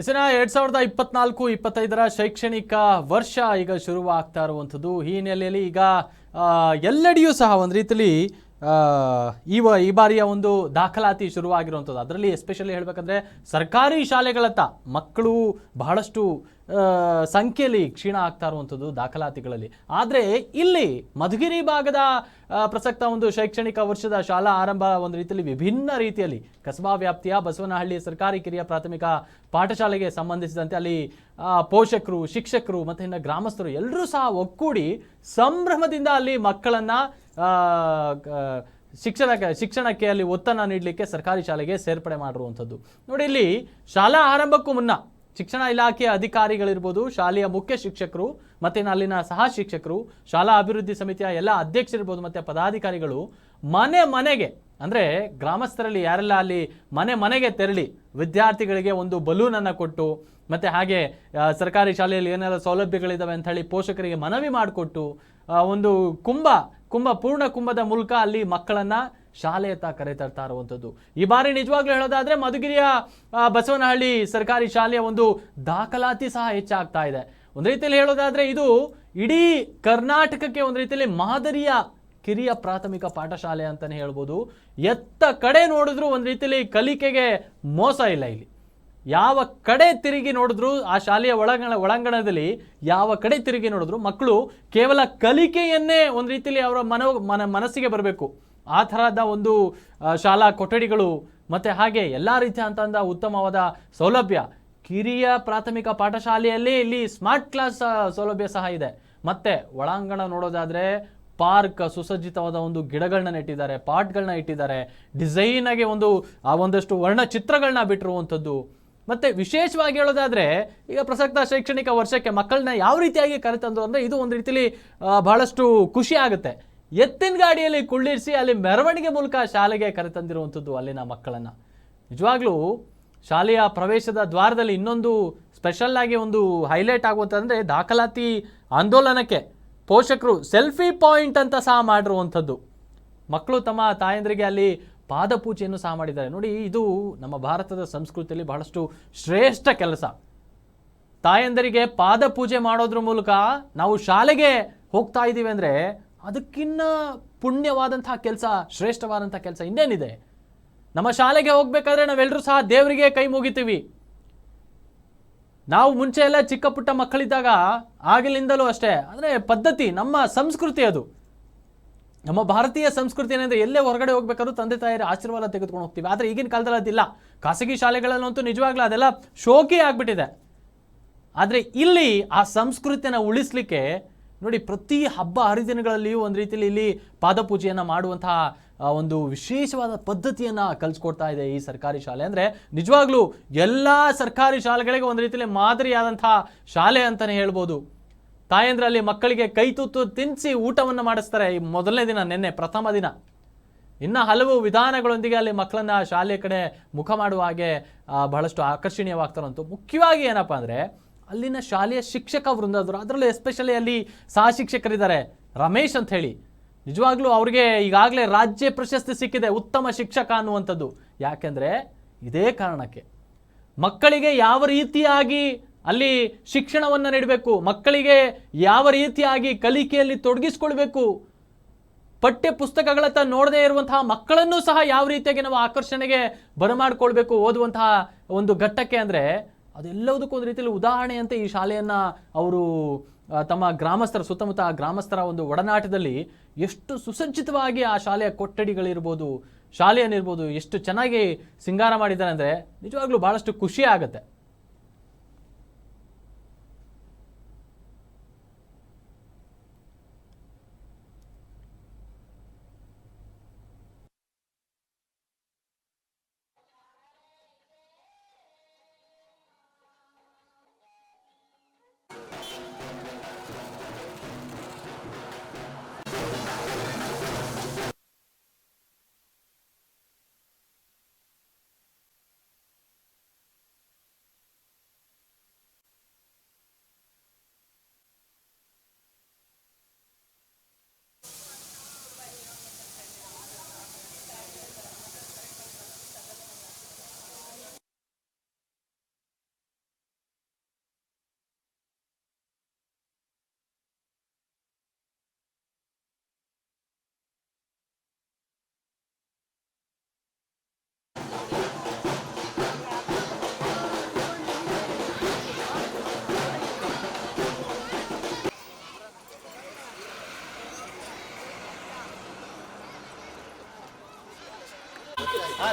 ಇಸಿನ ಎರಡ್ ಸಾವಿರದ ಇಪ್ಪತ್ನಾಲ್ಕು, ಇಪ್ಪತ್ತೈದರ ಶೈಕ್ಷಣಿಕ ವರ್ಷ ಈಗ ಶುರುವಾಗ್ತಾ ಇರುವಂಥದ್ದು. ಈ ಹಿನ್ನೆಲೆಯಲ್ಲಿ ಈಗ ಎಲ್ಲೆಡೆಯೂ ಸಹ ಒಂದು ರೀತಿಯಲ್ಲಿ ಈ ಈ ಬಾರಿಯ ಒಂದು ದಾಖಲಾತಿ ಶುರುವಾಗಿರುವಂಥದ್ದು. ಅದರಲ್ಲಿ ಎಸ್ಪೆಷಲಿ ಹೇಳಬೇಕಂದ್ರೆ ಸರ್ಕಾರಿ ಶಾಲೆಗಳತ್ತ ಮಕ್ಕಳು ಬಹಳಷ್ಟು ಸಂಖ್ಯೆಯಲ್ಲಿ ಕ್ಷೀಣ ಆಗ್ತಾ ಇರುವಂಥದ್ದು ದಾಖಲಾತಿಗಳಲ್ಲಿ. ಆದರೆ ಇಲ್ಲಿ ಮಧುಗಿರಿ ಭಾಗದ ಪ್ರಸಕ್ತ ಒಂದು ಶೈಕ್ಷಣಿಕ ವರ್ಷದ ಶಾಲಾ ಆರಂಭ ಒಂದು ರೀತಿಯಲ್ಲಿ ವಿಭಿನ್ನ ರೀತಿಯಲ್ಲಿ. ಕಸಬಾ ವ್ಯಾಪ್ತಿಯ ಬಸವನಹಳ್ಳಿ ಸರ್ಕಾರಿ ಕಿರಿಯ ಪ್ರಾಥಮಿಕ ಪಾಠಶಾಲೆಗೆ ಸಂಬಂಧಿಸಿದಂತೆ ಅಲ್ಲಿ ಪೋಷಕರು, ಶಿಕ್ಷಕರು ಮತ್ತು ಇನ್ನು ಗ್ರಾಮಸ್ಥರು ಎಲ್ಲರೂ ಸಹ ಒಕ್ಕೂಡಿ ಸಂಭ್ರಮದಿಂದ ಅಲ್ಲಿ ಮಕ್ಕಳನ್ನು ಶಿಕ್ಷಣ, ಶಿಕ್ಷಣಕ್ಕೆ ಅಲ್ಲಿ ಒತ್ತನ್ನು ನೀಡಲಿಕ್ಕೆ ಸರ್ಕಾರಿ ಶಾಲೆಗೆ ಸೇರ್ಪಡೆ ಮಾಡಿರುವಂಥದ್ದು. ನೋಡಿ ಇಲ್ಲಿ ಶಾಲಾ ಆರಂಭಕ್ಕೂ ಮುನ್ನ ಶಿಕ್ಷಣ ಇಲಾಖೆಯ ಅಧಿಕಾರಿಗಳಿರ್ಬೋದು, ಶಾಲೆಯ ಮುಖ್ಯ ಶಿಕ್ಷಕರು, ಮತ್ತು ಅಲ್ಲಿನ ಸಹ ಶಿಕ್ಷಕರು, ಶಾಲಾ ಅಭಿವೃದ್ಧಿ ಸಮಿತಿಯ ಎಲ್ಲ ಅಧ್ಯಕ್ಷರಿರ್ಬೋದು, ಮತ್ತು ಪದಾಧಿಕಾರಿಗಳು ಮನೆ ಮನೆಗೆ, ಅಂದರೆ ಗ್ರಾಮಸ್ಥರಲ್ಲಿ ಯಾರೆಲ್ಲ ಅಲ್ಲಿ ಮನೆ ಮನೆಗೆ ತೆರಳಿ ವಿದ್ಯಾರ್ಥಿಗಳಿಗೆ ಒಂದು ಬಲೂನನ್ನು ಕೊಟ್ಟು, ಮತ್ತು ಹಾಗೆ ಸರ್ಕಾರಿ ಶಾಲೆಯಲ್ಲಿ ಏನೆಲ್ಲ ಸೌಲಭ್ಯಗಳಿದ್ದಾವೆ ಅಂತ ಹೇಳಿ ಪೋಷಕರಿಗೆ ಮನವಿ ಮಾಡಿಕೊಟ್ಟು ಒಂದು ಕುಂಭ ಕುಂಭ ಪೂರ್ಣ ಕುಂಭದ ಮೂಲಕ ಅಲ್ಲಿ ಮಕ್ಕಳನ್ನ ಶಾಲೆಯತ್ತ ಕರೆತರ್ತಾ ಇರುವಂಥದ್ದು. ಈ ಬಾರಿ ನಿಜವಾಗ್ಲೂ ಹೇಳೋದಾದ್ರೆ ಮಧುಗಿರಿಯ ಬಸವನಹಳ್ಳಿ ಸರ್ಕಾರಿ ಶಾಲೆಯ ಒಂದು ದಾಖಲಾತಿ ಸಹ ಹೆಚ್ಚಾಗ್ತಾ ಇದೆ. ಒಂದು ರೀತಿಯಲ್ಲಿ ಹೇಳೋದಾದ್ರೆ ಇದು ಇಡೀ ಕರ್ನಾಟಕಕ್ಕೆ ಒಂದು ರೀತಿಯಲ್ಲಿ ಮಾದರಿಯ ಕಿರಿಯ ಪ್ರಾಥಮಿಕ ಪಾಠಶಾಲೆ ಅಂತಾನೆ ಹೇಳ್ಬೋದು. ಎತ್ತ ಕಡೆ ನೋಡಿದ್ರು ಒಂದು ರೀತಿಯಲ್ಲಿ ಕಲಿಕೆಗೆ ಮೋಸ ಇಲ್ಲ ಇಲ್ಲಿ. ಯಾವ ಕಡೆ ತಿರುಗಿ ನೋಡಿದ್ರು ಆ ಶಾಲೆಯ ಒಳಗಣ, ಒಳಾಂಗಣದಲ್ಲಿ ಯಾವ ಕಡೆ ತಿರುಗಿ ನೋಡಿದ್ರು ಮಕ್ಕಳು ಕೇವಲ ಕಲಿಕೆಯನ್ನೇ ಒಂದು ರೀತಿಯಲ್ಲಿ ಅವರ ಮನೋ, ಮನ, ಮನಸ್ಸಿಗೆ ಬರಬೇಕು. ಆ ಥರದ ಒಂದು ಶಾಲಾ ಕೊಠಡಿಗಳು ಮತ್ತು ಹಾಗೆ ಎಲ್ಲ ರೀತಿಯ ಅಂತಂದ ಉತ್ತಮವಾದ ಸೌಲಭ್ಯ. ಕಿರಿಯ ಪ್ರಾಥಮಿಕ ಪಾಠಶಾಲೆಯಲ್ಲಿ ಇಲ್ಲಿ ಸ್ಮಾರ್ಟ್ ಕ್ಲಾಸ್ ಸೌಲಭ್ಯ ಸಹ ಇದೆ. ಮತ್ತು ಒಳಾಂಗಣ ನೋಡೋದಾದರೆ ಪಾರ್ಕ್, ಸುಸಜ್ಜಿತವಾದ ಒಂದು ಗಿಡಗಳನ್ನ ನೆಟ್ಟಿದ್ದಾರೆ ಪಾಟ್ಗಳನ್ನ ಇಟ್ಟಿದ್ದಾರೆ. ಡಿಸೈನ್ ಆಗಿ ಒಂದು, ಆ, ಒಂದಷ್ಟು ವರ್ಣಚಿತ್ರಗಳನ್ನ ಬಿಟ್ಟಿರುವಂಥದ್ದು. ಮತ್ತೆ ವಿಶೇಷವಾಗಿ ಹೇಳೋದಾದ್ರೆ, ಈಗ ಪ್ರಸಕ್ತ ಶೈಕ್ಷಣಿಕ ವರ್ಷಕ್ಕೆ ಮಕ್ಕಳನ್ನ ಯಾವ ರೀತಿಯಾಗಿ ಕರೆತಂದು ಅಂದ್ರೆ ಇದು ಒಂದು ರೀತಿಯಲ್ಲಿ ಬಹಳಷ್ಟು ಖುಷಿ ಆಗುತ್ತೆ. ಎತ್ತಿನ ಗಾಡಿಯಲ್ಲಿ ಕುಳ್ಳಿರಿಸಿ ಅಲ್ಲಿ ಮೆರವಣಿಗೆ ಮೂಲಕ ಶಾಲೆಗೆ ಕರೆತಂದಿರುವಂಥದ್ದು ಅಲ್ಲಿನ ಮಕ್ಕಳನ್ನು. ನಿಜವಾಗ್ಲೂ ಶಾಲೆಯ ಪ್ರವೇಶದ ದ್ವಾರದಲ್ಲಿ ಇನ್ನೊಂದು ಸ್ಪೆಷಲ್ ಆಗಿ ಒಂದು ಹೈಲೈಟ್ ಆಗುವಂಥದ್ದಂದರೆ ದಾಖಲಾತಿ ಆಂದೋಲನಕ್ಕೆ ಪೋಷಕರು ಸೆಲ್ಫಿ ಪಾಯಿಂಟ್ ಅಂತ ಸಹ ಮಾಡಿರುವಂಥದ್ದು. ಮಕ್ಕಳು ತಮ್ಮ ತಾಯಂದ್ರಿಗೆ ಅಲ್ಲಿ ಪಾದಪೂಜೆಯನ್ನು ಸಹ ಮಾಡಿದ್ದಾರೆ. ನೋಡಿ, ಇದು ನಮ್ಮ ಭಾರತದ ಸಂಸ್ಕೃತಿಯಲ್ಲಿ ಬಹಳಷ್ಟು ಶ್ರೇಷ್ಠ ಕೆಲಸ. ತಾಯಂದರಿಗೆ ಪಾದ ಪೂಜೆ ಮಾಡೋದ್ರ ಮೂಲಕ ನಾವು ಶಾಲೆಗೆ ಹೋಗ್ತಾ ಇದ್ದೀವಿ ಅಂದರೆ ಅದಕ್ಕಿನ್ನ ಪುಣ್ಯವಾದಂತಹ ಕೆಲಸ, ಶ್ರೇಷ್ಠವಾದಂಥ ಕೆಲಸ ಇನ್ನೇನಿದೆ? ನಮ್ಮ ಶಾಲೆಗೆ ಹೋಗ್ಬೇಕಾದ್ರೆ ನಾವೆಲ್ಲರೂ ಸಹ ದೇವರಿಗೆ ಕೈ ಮುಗಿತೀವಿ. ನಾವು ಮುಂಚೆ ಎಲ್ಲ ಚಿಕ್ಕ ಪುಟ್ಟ ಮಕ್ಕಳಿದ್ದಾಗ ಆಗಲಿಂದಲೂ ಅಷ್ಟೇ. ಅಂದರೆ ಪದ್ಧತಿ, ನಮ್ಮ ಸಂಸ್ಕೃತಿ ಅದು. ನಮ್ಮ ಭಾರತೀಯ ಸಂಸ್ಕೃತಿ ಏನಂದ್ರೆ ಎಲ್ಲೇ ಹೊರಗಡೆ ಹೋಗ್ಬೇಕಾದ್ರೂ ತಂದೆ ತಾಯಿಯರ ಆಶೀರ್ವಾದ ತೆಗೆದುಕೊಂಡು ಹೋಗ್ತೀವಿ. ಆದರೆ ಈಗಿನ ಕಾಲದಲ್ಲಿ ಅದಿಲ್ಲ. ಖಾಸಗಿ ಶಾಲೆಗಳಲ್ಲಂತೂ ನಿಜವಾಗ್ಲೂ ಅದೆಲ್ಲ ಶೋಕಿ ಆಗ್ಬಿಟ್ಟಿದೆ. ಆದರೆ ಇಲ್ಲಿ ಆ ಸಂಸ್ಕೃತಿಯನ್ನು ಉಳಿಸ್ಲಿಕ್ಕೆ ನೋಡಿ, ಪ್ರತಿ ಹಬ್ಬ ಹರಿದಿನಗಳಲ್ಲಿಯೂ ಒಂದು ರೀತಿಯಲ್ಲಿ ಇಲ್ಲಿ ಪಾದಪೂಜೆಯನ್ನು ಮಾಡುವಂತಹ ಒಂದು ವಿಶೇಷವಾದ ಪದ್ಧತಿಯನ್ನು ಕಲಿಸ್ಕೊಡ್ತಾ ಇದೆ ಈ ಸರ್ಕಾರಿ ಶಾಲೆ. ಅಂದರೆ ನಿಜವಾಗ್ಲೂ ಎಲ್ಲ ಸರ್ಕಾರಿ ಶಾಲೆಗಳಿಗೆ ಒಂದು ರೀತಿಯಲ್ಲಿ ಮಾದರಿಯಾದಂತಹ ಶಾಲೆ ಅಂತಲೇ ಹೇಳ್ಬೋದು. ತಾಯಂದ್ರಲ್ಲಿ ಮಕ್ಕಳಿಗೆ ಕೈ ತುತ್ತು ತಿನ್ನಿಸಿ ಊಟವನ್ನು ಮಾಡಿಸ್ತಾರೆ ಈ ಮೊದಲನೇ ದಿನ, ನಿನ್ನೆ ಪ್ರಥಮ ದಿನ. ಇನ್ನು ಹಲವು ವಿಧಾನಗಳೊಂದಿಗೆ ಅಲ್ಲಿ ಮಕ್ಕಳನ್ನ ಶಾಲೆ ಕಡೆ ಮುಖ ಮಾಡುವ ಹಾಗೆ ಬಹಳಷ್ಟು ಆಕರ್ಷಣೀಯವಾಗ್ತಾರಂತೂ ಮುಖ್ಯವಾಗಿ ಏನಪ್ಪ ಅಂದರೆ ಅಲ್ಲಿನ ಶಾಲೆಯ ಶಿಕ್ಷಕ ವೃಂದದರು ಅದರಲ್ಲೂ ಎಸ್ಪೆಷಲಿ ಅಲ್ಲಿ ಸಹ ಶಿಕ್ಷಕರಿದ್ದಾರೆ. ರಮೇಶ್ ಅಂತ ಹೇಳಿ. ನಿಜವಾಗ್ಲೂ ಅವ್ರಿಗೆ ಈಗಾಗಲೇ ರಾಜ್ಯ ಪ್ರಶಸ್ತಿ ಸಿಕ್ಕಿದೆ, ಉತ್ತಮ ಶಿಕ್ಷಕ ಅನ್ನುವಂಥದ್ದು. ಯಾಕೆಂದರೆ ಇದೇ ಕಾರಣಕ್ಕೆ. ಮಕ್ಕಳಿಗೆ ಯಾವ ರೀತಿಯಾಗಿ ಅಲ್ಲಿ ಶಿಕ್ಷಣವನ್ನು ನೀಡಬೇಕು, ಮಕ್ಕಳಿಗೆ ಯಾವ ರೀತಿಯಾಗಿ ಕಲಿಕೆಯಲ್ಲಿ ತೊಡಗಿಸ್ಕೊಳ್ಬೇಕು ಪಠ್ಯ ಪುಸ್ತಕಗಳತ್ತ ನೋಡದೇ ಇರುವಂತಹ ಮಕ್ಕಳನ್ನು ಸಹ ಯಾವ ರೀತಿಯಾಗಿ ನಾವು ಆಕರ್ಷಣೆಗೆ ಬರಮಾಡ್ಕೊಳ್ಬೇಕು ಓದುವಂತಹ ಒಂದು ಘಟ್ಟಕ್ಕೆ ಅಂದರೆ ಅದೆಲ್ಲದಕ್ಕೂ ಒಂದು ರೀತಿಯಲ್ಲಿ ಉದಾಹರಣೆಯಂತೆ ಈ ಶಾಲೆಯನ್ನು ಅವರು ತಮ್ಮ ಗ್ರಾಮಸ್ಥರ, ಸುತ್ತಮುತ್ತ ಆ ಗ್ರಾಮಸ್ಥರ ಒಂದು ಒಡನಾಟದಲ್ಲಿ ಎಷ್ಟು ಸುಸಜ್ಜಿತವಾಗಿ ಆ ಶಾಲೆಯ ಕೊಠಡಿಗಳಿರ್ಬೋದು ಶಾಲೆಯನ್ನಿರ್ಬೋದು ಎಷ್ಟು ಚೆನ್ನಾಗಿ ಸಿಂಗಾರ ಮಾಡಿದ್ದಾರೆ ಅಂದರೆ ನಿಜವಾಗ್ಲೂ ಭಾಳಷ್ಟು ಖುಷಿ ಆಗುತ್ತೆ.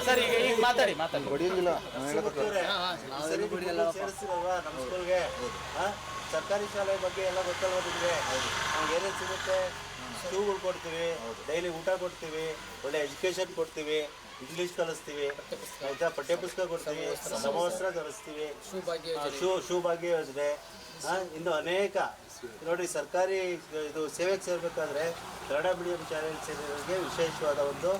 ಸರ್ ಈಗ ಈಗ ಮಾತಾಡಿ ಮಾತಾಡಿ. ನಮ್ಮ ಸ್ಕೂಲ್ಗೆ? ಹಾ? ಸರ್ಕಾರಿ ಶಾಲೆ ಬಗ್ಗೆ ಎಲ್ಲ ಗೊತ್ತಲ್ವಾ ನಿಮಗೆ? ನಮ್ಗೆ ಏನೇನು ಸಿಗುತ್ತೆ? ಶೂಗಳು ಕೊಡ್ತೀವಿ ಡೈಲಿ ಊಟ ಕೊಡ್ತೀವಿ ಒಳ್ಳೆ ಎಜುಕೇಶನ್ ಕೊಡ್ತೀವಿ ಇಂಗ್ಲೀಷ್ ಕಲಿಸ್ತೀವಿ ಆಯ್ತಾ? ಪಠ್ಯಪುಸ್ತಕ ಕೊಡ್ತೀವಿ ಸಮವಸ್ತ್ರ ಕಲಿಸ್ತೀವಿ ಶೂ ಶೂ ಭಾಗ್ಯ ಯೋಜನೆ. ಹಾ? ಇನ್ನು ಅನೇಕ ನೋಡಿ ಸರ್ಕಾರಿ ಇದು ಸೇವೆಗೆ ಸೇರ್ಬೇಕಾದ್ರೆ ಕನ್ನಡ ಮೀಡಿಯಂ ಚಾನೆಲ್ ಸೇರಿರೋರಿಗೆ ವಿಶೇಷವಾದ ಒಂದು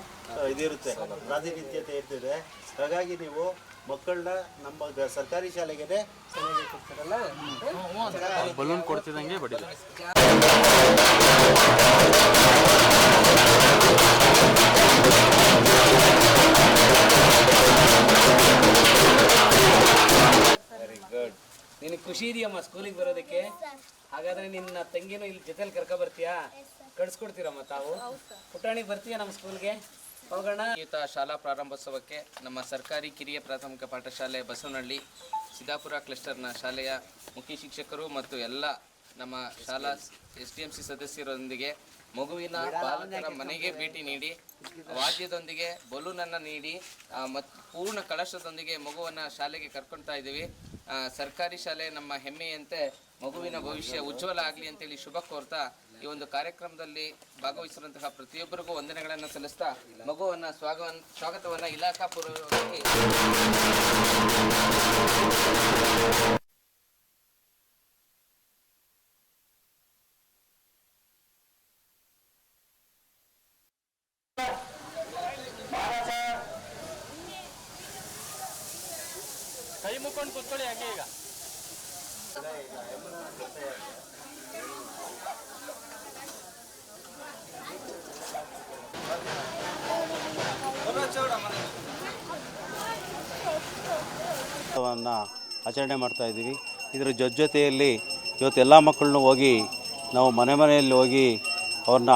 ಇದಿರುತ್ತೆ ಪ್ರಾತಿನಿಧ್ಯತೆ ಇರ್ತದೆ. ಹಾಗಾಗಿ ನೀವು ಮಕ್ಕಳನ್ನ ನಮ್ಮ ಸರ್ಕಾರಿ ಶಾಲೆಗೆ ಬಲೂನ್ ಕೊಡ್ತಿದಂಗೆ ಬಡಿ ವೆರಿ ಗುಡ್ ನಿನಗೆ ಖುಷಿ ಇದೆಯಮ್ಮ ಸ್ಕೂಲಿಗೆ ಬರೋದಕ್ಕೆ? ಹಾಗಾದ್ರೆ ನಿನ್ನ ತಂಗಿನ ಇಲ್ಲಿ ಜೊತೆಲಿ ಕರ್ಕೊ ಬರ್ತೀಯಾ? ಕಳ್ಸ್ಕೊಡ್ತೀರಮ್ಮ ತಾವು? ಪುಟಾಣಿ ಬರ್ತೀಯಾ ನಮ್ಮ ಸ್ಕೂಲ್ಗೆ? ಹೋಗೋಣ. ಈತ ಶಾಲಾ ಪ್ರಾರಂಭೋತ್ಸವಕ್ಕೆ ನಮ್ಮ ಸರ್ಕಾರಿ ಕಿರಿಯ ಪ್ರಾಥಮಿಕ ಪಾಠಶಾಲೆ ಬಸವನಹಳ್ಳಿ ಸಿದ್ದಾಪುರ ಕ್ಲಸ್ಟರ್ನ ಶಾಲೆಯ ಮುಖ್ಯ ಶಿಕ್ಷಕರು ಮತ್ತು ಎಲ್ಲ ನಮ್ಮ ಶಾಲಾ ಎಸ್ ಡಿ ಎಂ ಸಿ ಸದಸ್ಯರೊಂದಿಗೆ ಮಗುವಿನ ಬಾಲಕರ ಮನೆಗೆ ಭೇಟಿ ನೀಡಿ ವಾದ್ಯದೊಂದಿಗೆ ಬಲೂನನ್ನು ನೀಡಿ ಆ, ಮತ್ತು ಪೂರ್ಣ ಕಳಶದೊಂದಿಗೆ ಮಗುವನ್ನು ಶಾಲೆಗೆ ಕರ್ಕೊಳ್ತಾ ಇದ್ದೀವಿ. ಆ, ಸರ್ಕಾರಿ ಶಾಲೆ ನಮ್ಮ ಹೆಮ್ಮೆಯಂತೆ ಮಗುವಿನ ಭವಿಷ್ಯ ಉಜ್ವಲ ಆಗಲಿ ಅಂತೇಳಿ ಶುಭ ಕೋರ್ತಾ ಈ ಒಂದು ಕಾರ್ಯಕ್ರಮದಲ್ಲಿ ಭಾಗವಹಿಸಿರುವಂತಹ ಪ್ರತಿಯೊಬ್ಬರಿಗೂ ವಂದನೆಗಳನ್ನು ಸಲ್ಲಿಸ್ತಾ ಮಗುವನ್ನ ಸ್ವಾಗ ಸ್ವಾಗತವನ್ನ ಇಲಾಖಾ ಪೂರ್ವಕವಾಗಿ ಕೈ ಮುಕ್ಕೊಂಡು ಕೂತ್ಕೊಳ್ಳಿ ಹಾಗೆ ಈಗ? ಆಚರಣೆ ಮಾಡ್ತಾ ಇದ್ದೀವಿ. ಇದರ ಜೊತೆ ಜೊತೆಯಲ್ಲಿ ಇವತ್ತು ಎಲ್ಲ ಮಕ್ಕಳನ್ನು ಹೋಗಿ ನಾವು ಮನೆ ಮನೆಯಲ್ಲಿ ಹೋಗಿ ಅವ್ರನ್ನ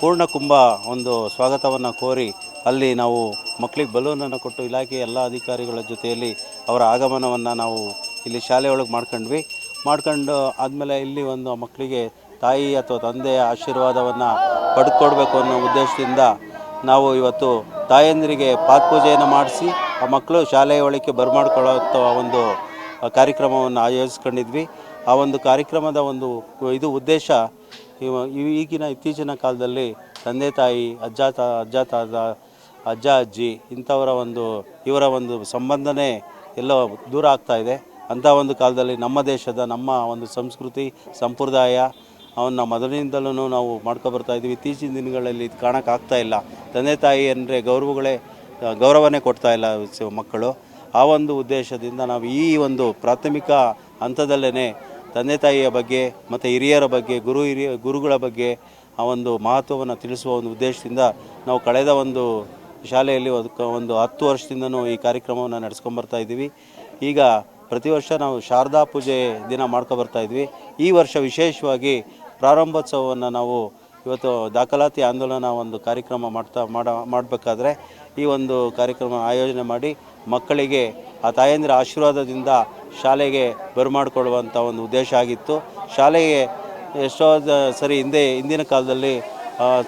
ಪೂರ್ಣ ಕುಂಭ ಒಂದು ಸ್ವಾಗತವನ್ನು ಕೋರಿ ಅಲ್ಲಿ ನಾವು ಮಕ್ಕಳಿಗೆ ಬಲೂನನ್ನು ಕೊಟ್ಟು ಇಲಾಖೆ ಎಲ್ಲ ಅಧಿಕಾರಿಗಳ ಜೊತೆಯಲ್ಲಿ ಅವರ ಆಗಮನವನ್ನು ನಾವು ಇಲ್ಲಿ ಶಾಲೆ ಒಳಗೆ ಮಾಡ್ಕೊಂಡ್ವಿ. ಮಾಡ್ಕೊಂಡು ಆದಮೇಲೆ ಇಲ್ಲಿ ಒಂದು ಮಕ್ಕಳಿಗೆ ತಾಯಿ ಅಥವಾ ತಂದೆಯ ಆಶೀರ್ವಾದವನ್ನು ಪಡೆದುಕೊಡ್ಬೇಕು ಅನ್ನೋ ಉದ್ದೇಶದಿಂದ ನಾವು ಇವತ್ತು ತಾಯಂದಿರಿಗೆ ಪಾತ್ಪೂಜೆಯನ್ನು ಮಾಡಿಸಿ, ಆ ಮಕ್ಕಳು ಶಾಲೆಯ ಒಳಕ್ಕೆ ಬರಮಾಡ್ಕೊಳ್ಳೋ ಒಂದು ಕಾರ್ಯಕ್ರಮವನ್ನು ಆಯೋಜಿಸ್ಕೊಂಡಿದ್ವಿ. ಆ ಒಂದು ಕಾರ್ಯಕ್ರಮದ ಒಂದು ಇದು ಉದ್ದೇಶ ಈಗಿನ ಇತ್ತೀಚಿನ ಕಾಲದಲ್ಲಿ ತಂದೆ ತಾಯಿ, ಅಜ್ಜ ತಾ ಅಜ್ಜ ತಾತ, ಅಜ್ಜ ಅಜ್ಜಿ ಇಂಥವರ ಒಂದು ಇವರ ಒಂದು ಸಂಬಂಧನೇ ಎಲ್ಲೋ ದೂರ ಆಗ್ತಾ ಇದೆ. ಅಂಥ ಒಂದು ಕಾಲದಲ್ಲಿ ನಮ್ಮ ದೇಶದ, ನಮ್ಮ ಒಂದು ಸಂಸ್ಕೃತಿ, ಸಂಪ್ರದಾಯ, ಅವನ್ನ ಮೊದಲಿನಿಂದಲೂ ನಾವು ಮಾಡ್ಕೊಬರ್ತಾ ಇದ್ದೀವಿ. ಇತ್ತೀಚಿನ ದಿನಗಳಲ್ಲಿ ಇದು ಕಾಣೋಕ್ಕಾಗ್ತಾ ಇಲ್ಲ. ತಂದೆ ತಾಯಿ ಅಂದರೆ ಗೌರವಗಳೇ ಗೌರವನೇ ಕೊಡ್ತಾ ಇಲ್ಲ ಮಕ್ಕಳು. ಆ ಒಂದು ಉದ್ದೇಶದಿಂದ ನಾವು ಈ ಒಂದು ಪ್ರಾಥಮಿಕ ಹಂತದಲ್ಲೇ ತಂದೆ ತಾಯಿಯ ಬಗ್ಗೆ ಮತ್ತು ಹಿರಿಯರ ಬಗ್ಗೆ, ಗುರು ಹಿರಿಯ, ಗುರುಗಳ ಬಗ್ಗೆ ಆ ಒಂದು ಮಹತ್ವವನ್ನು ತಿಳಿಸುವ ಒಂದು ಉದ್ದೇಶದಿಂದ ನಾವು ಕಳೆದ ಒಂದು ಶಾಲೆಯಲ್ಲಿ ಒಂದು ಹತ್ತು ವರ್ಷದಿಂದನೂ ಈ ಕಾರ್ಯಕ್ರಮವನ್ನು ನಡೆಸ್ಕೊಂಬರ್ತಾ ಇದ್ದೀವಿ. ಈಗ ಪ್ರತಿ ವರ್ಷ ನಾವು ಶಾರದಾ ಪೂಜೆ ದಿನ ಇದ್ವಿ. ಈ ವರ್ಷ ವಿಶೇಷವಾಗಿ ಪ್ರಾರಂಭೋತ್ಸವವನ್ನು ನಾವು ಇವತ್ತು ದಾಖಲಾತಿ ಆಂದೋಲನ ಒಂದು ಕಾರ್ಯಕ್ರಮ ಮಾಡ್ತಾ, ಮಾಡ, ಮಾಡಬೇಕಾದ್ರೆ ಈ ಒಂದು ಕಾರ್ಯಕ್ರಮ ಆಯೋಜನೆ ಮಾಡಿ ಮಕ್ಕಳಿಗೆ, ಆ ತಾಯಂದಿರ ಆಶೀರ್ವಾದದಿಂದ ಶಾಲೆಗೆ ಬರಮಾಡಿಕೊಳ್ಳುವಂಥ ಒಂದು ಉದ್ದೇಶ ಆಗಿತ್ತು. ಶಾಲೆಗೆ ಎಷ್ಟೋ ಸರಿ ಹಿಂದೆ, ಹಿಂದಿನ ಕಾಲದಲ್ಲಿ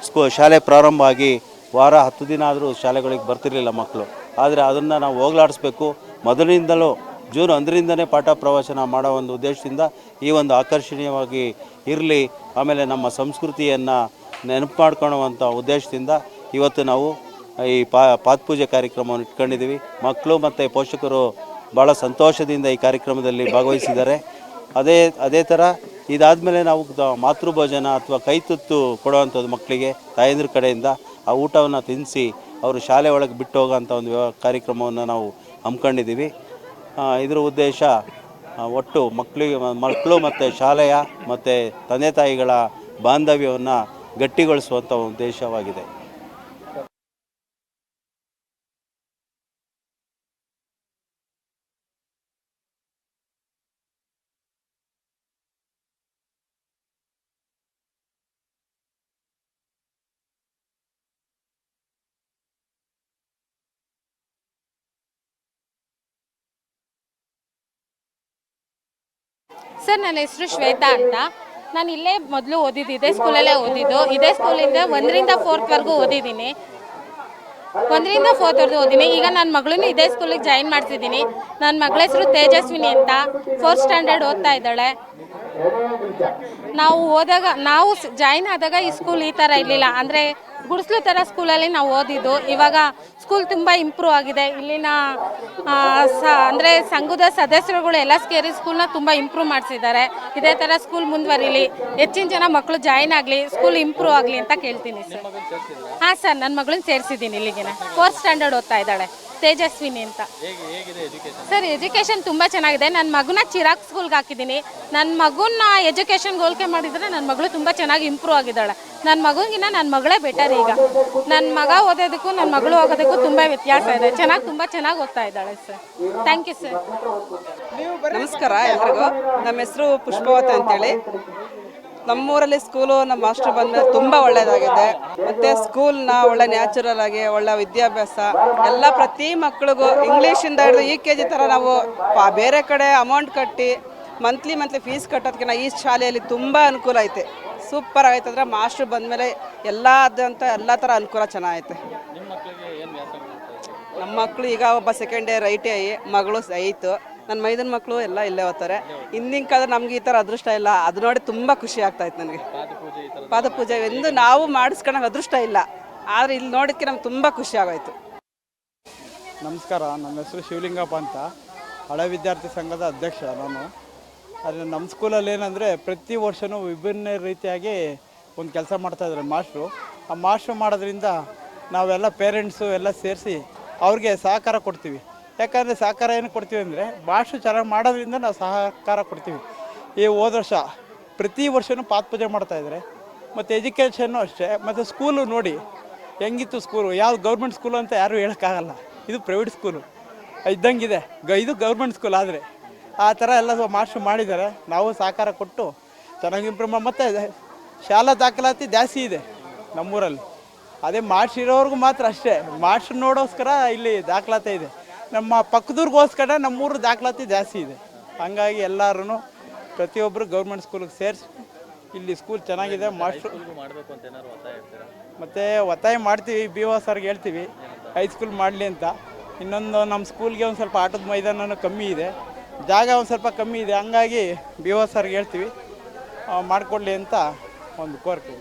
ಸ್ಕೂ, ಶಾಲೆ ಪ್ರಾರಂಭ ಆಗಿ ವಾರ ಹತ್ತು ದಿನ ಆದರೂ ಶಾಲೆಗಳಿಗೆ ಬರ್ತಿರಲಿಲ್ಲ ಮಕ್ಕಳು ಆದರೆ ಅದನ್ನು ನಾವು ಹೋಗ್ಲಾಡಿಸ್ಬೇಕು. ಮೊದಲಿನಿಂದಲೂ ಜೂನ್ ಒಂದರಿಂದನೇ ಪಾಠ ಪ್ರವಚನ ಮಾಡೋ ಒಂದು ಉದ್ದೇಶದಿಂದ ಈ ಒಂದು ಆಕರ್ಷಣೀಯವಾಗಿ ಇರಲಿ, ಆಮೇಲೆ ನಮ್ಮ ಸಂಸ್ಕೃತಿಯನ್ನು ನೆನಪು ಮಾಡ್ಕೊಳ್ಳುವಂಥ ಉದ್ದೇಶದಿಂದ ಇವತ್ತು ನಾವು ಈ ಪಾ ಪಾತ್ಪೂಜೆ ಕಾರ್ಯಕ್ರಮವನ್ನು ಇಟ್ಕೊಂಡಿದ್ದೀವಿ. ಮಕ್ಕಳು ಮತ್ತು ಪೋಷಕರು ಭಾಳ ಸಂತೋಷದಿಂದ ಈ ಕಾರ್ಯಕ್ರಮದಲ್ಲಿ ಭಾಗವಹಿಸಿದ್ದಾರೆ. ಅದೇ ಅದೇ ಥರ ಇದಾದಮೇಲೆ ನಾವು ಮಾತೃ ಮಾತೃಭೋಜನ ಅಥವಾ ಕೈತುತ್ತು ಕೊಡುವಂಥದ್ದು ಮಕ್ಕಳಿಗೆ ತಾಯಂದ್ರ ಕಡೆಯಿಂದ ಆ ಊಟವನ್ನು ತಿನ್ನಿಸಿ ಅವರು ಶಾಲೆ ಒಳಗೆ ಬಿಟ್ಟು ಹೋಗೋಂಥ ಒಂದು ಕಾರ್ಯಕ್ರಮವನ್ನು ನಾವು ಹಮ್ಮಿಕೊಂಡಿದ್ದೀವಿ. ಇದರ ಉದ್ದೇಶ ಒಟ್ಟು ಮಕ್ಕಳಿಗೆ ಮಕ್ಕಳು ಮತ್ತು ಶಾಲೆಯ ಮತ್ತು ತಂದೆ ತಾಯಿಗಳ ಬಾಂಧವ್ಯವನ್ನು ಗಟ್ಟಿಗೊಳಿಸುವಂಥ ಉದ್ದೇಶವಾಗಿದೆ. ಸರ್, ನನ್ನ ಹೆಸರು ಶ್ವೇತಾ ಅಂತ. ನಾನು ಇಲ್ಲೇ ಮೊದಲು ಓದಿದ್ದು, ಇದೇ ಸ್ಕೂಲಲ್ಲೇ ಓದಿದ್ದು. ಇದೇ ಸ್ಕೂಲಿಂದ ಒಂದರಿಂದ ಫೋರ್ತ್ವರೆಗೂ ಓದಿದ್ದೀನಿ. ಒಂದರಿಂದ ಫೋರ್ತ್ವರೆಗೂ ಓದಿನಿ ಈಗ ನನ್ನ ಮಗಳನ್ನೂ ಇದೇ ಸ್ಕೂಲಿಗೆ ಜಾಯಿನ್ ಮಾಡ್ತಿದ್ದೀನಿ. ನನ್ನ ಮಗಳ ಹೆಸರು ತೇಜಸ್ವಿನಿ ಅಂತ. ಫೋರ್ತ್ ಸ್ಟ್ಯಾಂಡರ್ಡ್ ಓದ್ತಾ ಇದ್ದಾಳೆ. ನಾವು ಓದಾಗ ನಾವು ಜಾಯಿನ್ ಆದಾಗ ಈ ಸ್ಕೂಲ್ ಈ ಥರ ಇರಲಿಲ್ಲ. ಅಂದರೆ ಗುಡಿಸ್ಲು ಥರ ಸ್ಕೂಲಲ್ಲಿ ನಾವು ಓದಿದ್ದು. ಇವಾಗ ಸ್ಕೂಲ್ ತುಂಬ ಇಂಪ್ರೂವ್ ಆಗಿದೆ. ಇಲ್ಲಿನ ಸ, ಅಂದರೆ ಸಂಘದ ಸದಸ್ಯರುಗಳು ಎಲ್ಲ ಸೇರಿ ಸ್ಕೂಲ್ನ ತುಂಬ ಇಂಪ್ರೂವ್ ಮಾಡಿಸಿದ್ದಾರೆ. ಇದೇ ಥರ ಸ್ಕೂಲ್ ಮುಂದುವರಿಲಿ. ಹೆಚ್ಚಿನ ಜನ ಮಕ್ಕಳು ಜಾಯಿನ್ ಆಗಲಿ, ಸ್ಕೂಲ್ ಇಂಪ್ರೂವ್ ಆಗಲಿ ಅಂತ ಕೇಳ್ತೀನಿ ಸರ್. ಹಾಂ ಸರ್ ನನ್ನ ಮಗಳನ್ನ ಸೇರಿಸಿದ್ದೀನಿ ಇಲ್ಲಿಗೆ ಫೋರ್ತ್ ಸ್ಟ್ಯಾಂಡರ್ಡ್ ಓದ್ತಾ ಇದ್ದಾಳೆ. ತೇಜಸ್ವಿನಿ ಅಂತ. ಸರ್ ಎಜುಕೇಷನ್ ತುಂಬ ಚೆನ್ನಾಗಿದೆ. ನನ್ನ ಮಗನ ಚಿರಾಗ್ ಸ್ಕೂಲ್ಗೆ ಹಾಕಿದ್ದೀನಿ. ನನ್ನ ಮಗುನ ಎಜುಕೇಷನ್ ಹೋಲಿಕೆ ಮಾಡಿದರೆ ನನ್ನ ಮಗಳು ತುಂಬ ಚೆನ್ನಾಗಿ ಇಂಪ್ರೂವ್ ಆಗಿದ್ದಾಳೆ. ನನ್ನ ಮಗುಗಿನ್ನ ನನ್ನ ಮಗಳೇ ಬೆಟರ್ ಈಗ. ನನ್ನ ಮಗ ಓದೋದಕ್ಕೂ ನನ್ನ ಮಗಳು ಹೋಗೋದಕ್ಕೂ ತುಂಬ ವ್ಯತ್ಯಾಸ ಇದೆ. ಚೆನ್ನಾಗಿ ತುಂಬ ಚೆನ್ನಾಗಿ ಓದ್ತಾ ಇದ್ದಾಳೆ ಸರ್. ಥ್ಯಾಂಕ್ ಯು ಸರ್ ನಮಸ್ಕಾರ ಎಲ್ರಿಗೂ. ನಮ್ಮ ಹೆಸರು ಪುಷ್ಪವತ್ ಅಂತೇಳಿ. ನಮ್ಮೂರಲ್ಲಿ ಸ್ಕೂಲು ನಮ್ಮ ಮಾಸ್ಟರ್ ತುಂಬಾ ತುಂಬ ಒಳ್ಳೆಯದಾಗಿದೆ ಮತ್ತು ಸ್ಕೂಲ್ನ ಒಳ್ಳೆ ನ್ಯಾಚುರಲ್ ಆಗಿ ಒಳ್ಳೆ ವಿದ್ಯಾಭ್ಯಾಸ ಎಲ್ಲ ಪ್ರತಿ ಮಕ್ಕಳಿಗೂ ಇಂಗ್ಲೀಷಿಂದ ಹಿಡಿದು ಈ ಕೆ ಜಿ ಥರ ನಾವು ಬೇರೆ ಕಡೆ ಅಮೌಂಟ್ ಕಟ್ಟಿ ಮಂತ್ಲಿ ಮಂತ್ಲಿ ಫೀಸ್ ಕಟ್ಟೋದಕ್ಕಿಂತ ಈ ಶಾಲೆಯಲ್ಲಿ ತುಂಬ ಅನುಕೂಲ ಐತೆ. ಸೂಪರ್ ಆಯ್ತು ಅಂದರೆ ಮಾಸ್ಟ್ರು ಬಂದಮೇಲೆ ಎಲ್ಲ ಆದಂಥ ಎಲ್ಲ ಥರ ಅನುಕೂಲ ಚೆನ್ನಾಗೈತೆ. ನಮ್ಮ ಮಕ್ಕಳು ಈಗ ಒಬ್ಬ second year I T I ಮಗಳು ಐತು ನನ್ನ ಮೈದನ ಮಕ್ಕಳು ಎಲ್ಲ ಇಲ್ಲೇ ಓದ್ತಾರೆ. ಹಿಂದಿನ ಕಾಲ ನಮ್ಗೆ ಈ ಥರ ಅದೃಷ್ಟ ಇಲ್ಲ. ಅದು ನೋಡಿ ತುಂಬ ಖುಷಿ ಆಗ್ತಾ ಇತ್ತು ನನಗೆ. ಪಾದಪೂಜೆ ಎಂದು ನಾವು ಮಾಡಿಸ್ಕೊಳಕ್ಕೆ ಅದೃಷ್ಟ ಇಲ್ಲ. ಆದರೆ ಇಲ್ಲಿ ನೋಡಕ್ಕೆ ನಮ್ಗೆ ತುಂಬ ಖುಷಿ ಆಗೋಯ್ತು. ನಮಸ್ಕಾರ, ನನ್ನ ಹೆಸರು ಶಿವಲಿಂಗಪ್ಪ ಅಂತ. ಹಳೆ ವಿದ್ಯಾರ್ಥಿ ಸಂಘದ ಅಧ್ಯಕ್ಷ ನಾನು. ಆದರೆ ನಮ್ಮ ಸ್ಕೂಲಲ್ಲಿ ಏನಂದರೆ ಪ್ರತಿ ವರ್ಷವೂ ವಿಭಿನ್ನ ರೀತಿಯಾಗಿ ಒಂದು ಕೆಲಸ ಮಾಡ್ತಾಯಿದ್ದಾರೆ ಮಾಸ್ಟ್ರು. ಆ ಮಾಸ್ಟ್ರು ಮಾಡೋದ್ರಿಂದ ನಾವೆಲ್ಲ ಪೇರೆಂಟ್ಸು ಎಲ್ಲ ಸೇರಿಸಿ ಅವ್ರಿಗೆ ಸಹಕಾರ ಕೊಡ್ತೀವಿ. ಯಾಕಂದರೆ ಸಹಕಾರ ಏನು ಕೊಡ್ತೀವಿ ಅಂದರೆ ಭಾಷೆ ಚೆನ್ನಾಗಿ ಮಾಡೋದ್ರಿಂದ ನಾವು ಸಹಕಾರ ಕೊಡ್ತೀವಿ. ಈ ಹೋದ ವರ್ಷ ಪ್ರತಿ ವರ್ಷವೂ ಪಾತ್ ಪೂಜೆ ಮಾಡ್ತಾಯಿದ್ದಾರೆ ಮತ್ತು ಎಜುಕೇಷನ್ನು ಅಷ್ಟೇ. ಮತ್ತು ಸ್ಕೂಲು ನೋಡಿ ಹೆಂಗಿತ್ತು ಸ್ಕೂಲು ಯಾವ್ದು ಗೌರ್ಮೆಂಟ್ ಸ್ಕೂಲು ಅಂತ ಯಾರೂ ಹೇಳೋಕ್ಕಾಗಲ್ಲ. ಇದು ಪ್ರೈವೇಟ್ ಸ್ಕೂಲು ಇದ್ದಂಗಿದೆ. ಗ ಇದು ಗೌರ್ಮೆಂಟ್ ಸ್ಕೂಲ್ ಆದರೆ ಆ ಥರ ಎಲ್ಲ ಮಾಸ್ಟ್ರು ಮಾಡಿದ್ದಾರೆ. ನಾವು ಸಹಕಾರ ಕೊಟ್ಟು ಚೆನ್ನಾಗಿ ಇಂಪ್ರೂವ್ ಮಾಡಿ ಮತ್ತು ಶಾಲಾ ದಾಖಲಾತಿ ಜಾಸ್ತಿ ಇದೆ ನಮ್ಮೂರಲ್ಲಿ. ಅದೇ ಮಾರ್ಕ್ಸ್ ಇರೋವ್ರಿಗೂ ಮಾತ್ರ ಅಷ್ಟೇ. ಮಾರ್ಕ್ಸ್ ನೋಡೋಸ್ಕರ ಇಲ್ಲಿ ದಾಖಲಾತಿ ಇದೆ. ನಮ್ಮ ಪಕ್ಕದೂರ್ಗೋಸ್ಕರ ನಮ್ಮೂರು ದಾಖಲಾತಿ ಜಾಸ್ತಿ ಇದೆ. ಹಂಗಾಗಿ ಎಲ್ಲರೂ ಪ್ರತಿಯೊಬ್ಬರು ಗೌರ್ಮೆಂಟ್ ಸ್ಕೂಲಿಗೆ ಸೇರಿಸಿ ಇಲ್ಲಿ ಸ್ಕೂಲ್ ಚೆನ್ನಾಗಿದೆ ಮಾಸ್ಟ್ರು ಮತ್ತು ಒತ್ತಾಯ ಮಾಡ್ತೀವಿ ಬಿ ಓ ಸರ್ಗೆ ಹೇಳ್ತೀವಿ ಹೈಸ್ಕೂಲ್ ಮಾಡಲಿ ಅಂತ. ಇನ್ನೊಂದು ನಮ್ಮ ಸ್ಕೂಲ್ಗೆ ಒಂದು ಸ್ವಲ್ಪ ಆಟದ ಮೈದಾನನೂ ಕಮ್ಮಿ ಇದೆ. ಜಾಗ ಒಂದು ಸ್ವಲ್ಪ ಕಮ್ಮಿ ಇದೆ ಹಂಗಾಗಿ ಬಿ ಓ ಸರ್ಗೆ ಹೇಳ್ತೀವಿ ಮಾಡಿಕೊಡ್ಲಿ ಅಂತ ಒಂದು ಕೋರಿಕೆ